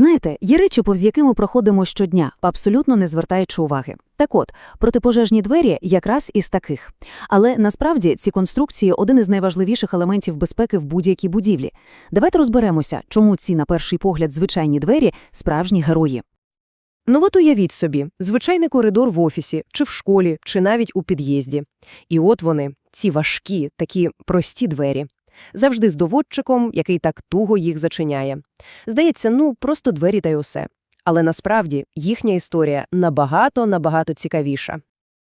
Знаєте, є речі, повз якими проходимо щодня, абсолютно не звертаючи уваги. Так от, протипожежні двері якраз із таких. Але насправді ці конструкції один із найважливіших елементів безпеки в будь-якій будівлі. Давайте розберемося, чому ці, на перший погляд, звичайні двері справжні герої. Ну от уявіть собі, звичайний коридор в офісі, чи в школі, чи навіть у під'їзді. І от вони, ці важкі, такі прості двері. Завжди з доводчиком, який так туго їх зачиняє. Здається, ну, просто двері та й усе. Але насправді їхня історія набагато-набагато цікавіша.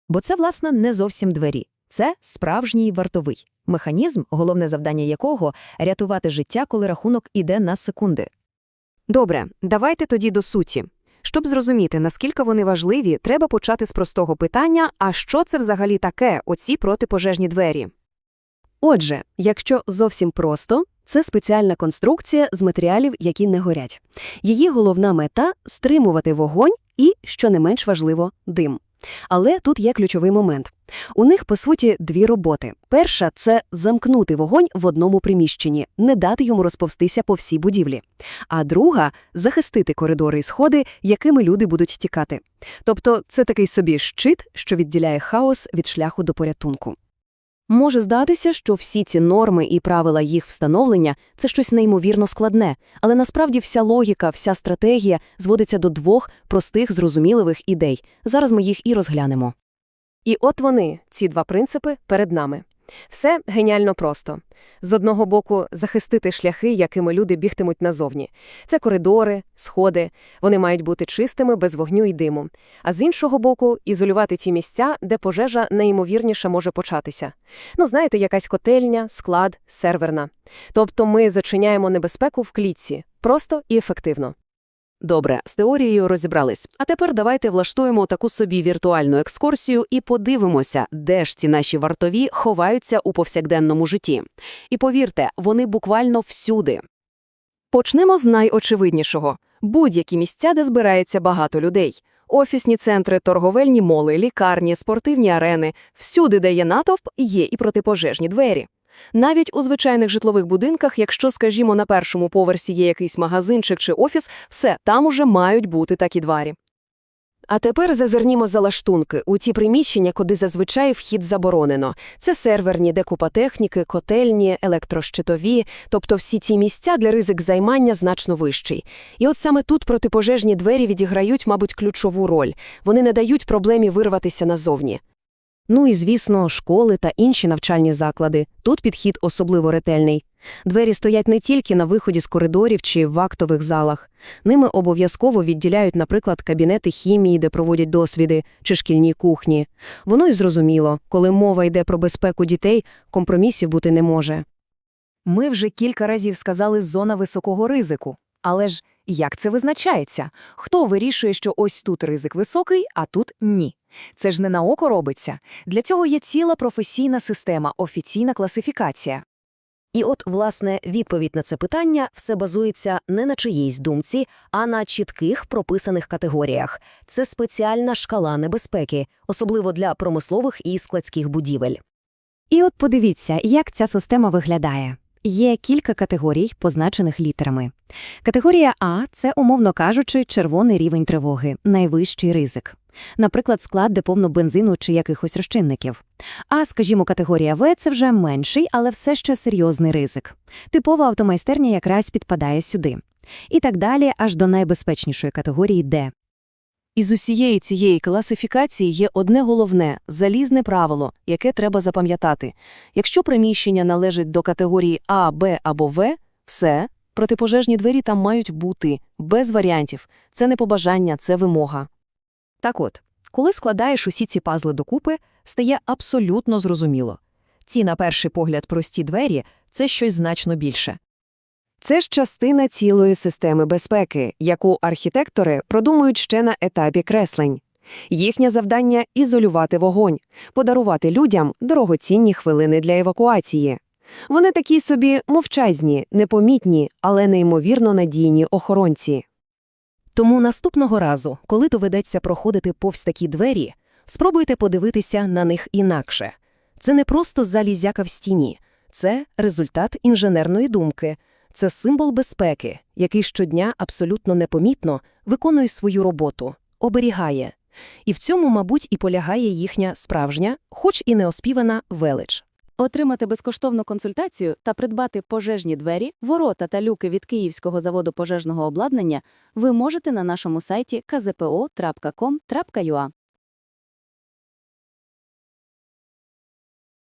Бо це, власне, не зовсім двері. Це справжній вартовий механізм, головне завдання якого – рятувати життя, коли рахунок іде на секунди. Добре, давайте тоді до суті. Щоб зрозуміти, наскільки вони важливі, треба почати з простого питання, а що це взагалі таке, оці протипожежні двері? Отже, якщо зовсім просто, це спеціальна конструкція з матеріалів, які не горять. Її головна мета – стримувати вогонь і, що не менш важливо, дим. Але тут є ключовий момент. У них, по суті, дві роботи. Перша – це замкнути вогонь в одному приміщенні, не дати йому розповстися по всій будівлі. А друга – захистити коридори і сходи, якими люди будуть тікати. Тобто це такий собі щит, що відділяє хаос від шляху до порятунку. Може здатися, що всі ці норми і правила їх встановлення – це щось неймовірно складне, але насправді вся логіка, вся стратегія зводиться до двох простих, зрозуміливих ідей. Зараз ми їх і розглянемо. І от вони, ці два принципи, перед нами. Все геніально просто. З одного боку, захистити шляхи, якими люди бігтимуть назовні. Це коридори, сходи, вони мають бути чистими, без вогню і диму. А з іншого боку, ізолювати ті місця, де пожежа найімовірніше може початися. Ну, знаєте, якась котельня, склад, серверна. Тобто ми зачиняємо небезпеку в клітці, просто і ефективно. Добре, з теорією розібрались. А тепер давайте влаштуємо таку собі віртуальну екскурсію і подивимося, де ж ці наші вартові ховаються у повсякденному житті. І повірте, вони буквально всюди. Почнемо з найочевиднішого – будь-які місця, де збирається багато людей. Офісні центри, торговельні моли, лікарні, спортивні арени – всюди, де є натовп, є і протипожежні двері. Навіть у звичайних житлових будинках, якщо, скажімо, на першому поверсі є якийсь магазинчик чи офіс, все, там уже мають бути такі двері. А тепер зазирнімо за лаштунки у ті приміщення, куди зазвичай вхід заборонено. Це серверні, де техніки, котельні, електрощитові, тобто всі ті місця, де ризик займання значно вищий. І от саме тут протипожежні двері відіграють, мабуть, ключову роль. Вони не дають проблемі вирватися назовні. Ну і, звісно, школи та інші навчальні заклади. Тут підхід особливо ретельний. Двері стоять не тільки на виході з коридорів чи в актових залах. Ними обов'язково відділяють, наприклад, кабінети хімії, де проводять досвіди, чи шкільні кухні. Воно й зрозуміло, коли мова йде про безпеку дітей, компромісів бути не може. Ми вже кілька разів сказали «зона високого ризику». Але ж як це визначається? Хто вирішує, що ось тут ризик високий, а тут ні? Це ж не на око робиться. Для цього є ціла професійна система, офіційна класифікація. І от, власне, відповідь на це питання все базується не на чиїйсь думці, а на чітких прописаних категоріях. Це спеціальна шкала небезпеки, особливо для промислових і складських будівель. І от подивіться, як ця система виглядає. Є кілька категорій, позначених літерами. Категорія А це, умовно кажучи, червоний рівень тривоги, найвищий ризик. Наприклад, склад, де повно бензину чи якихось розчинників. А, скажімо, категорія В це вже менший, але все ще серйозний ризик. Типова автомайстерня якраз підпадає сюди. І так далі, аж до найбезпечнішої категорії Д. Із усієї цієї класифікації є одне головне – залізне правило, яке треба запам'ятати. Якщо приміщення належить до категорії А, Б або В, все, протипожежні двері там мають бути, без варіантів. Це не побажання, це вимога. Так от, коли складаєш усі ці пазли докупи, стає абсолютно зрозуміло. Ці, на перший погляд, прості двері – це щось значно більше. Це ж частина цілої системи безпеки, яку архітектори продумують ще на етапі креслень. Їхнє завдання – ізолювати вогонь, подарувати людям дорогоцінні хвилини для евакуації. Вони такі собі мовчазні, непомітні, але неймовірно надійні охоронці. Тому наступного разу, коли доведеться проходити повз такі двері, спробуйте подивитися на них інакше. Це не просто залізяка в стіні, це результат інженерної думки, Це символ безпеки, який щодня абсолютно непомітно виконує свою роботу, оберігає. І в цьому, мабуть, і полягає їхня справжня, хоч і неоспівана велич. Отримати безкоштовну консультацію та придбати пожежні двері, ворота та люки від Київського заводу пожежного обладнання ви можете на нашому сайті kzpo.com.ua.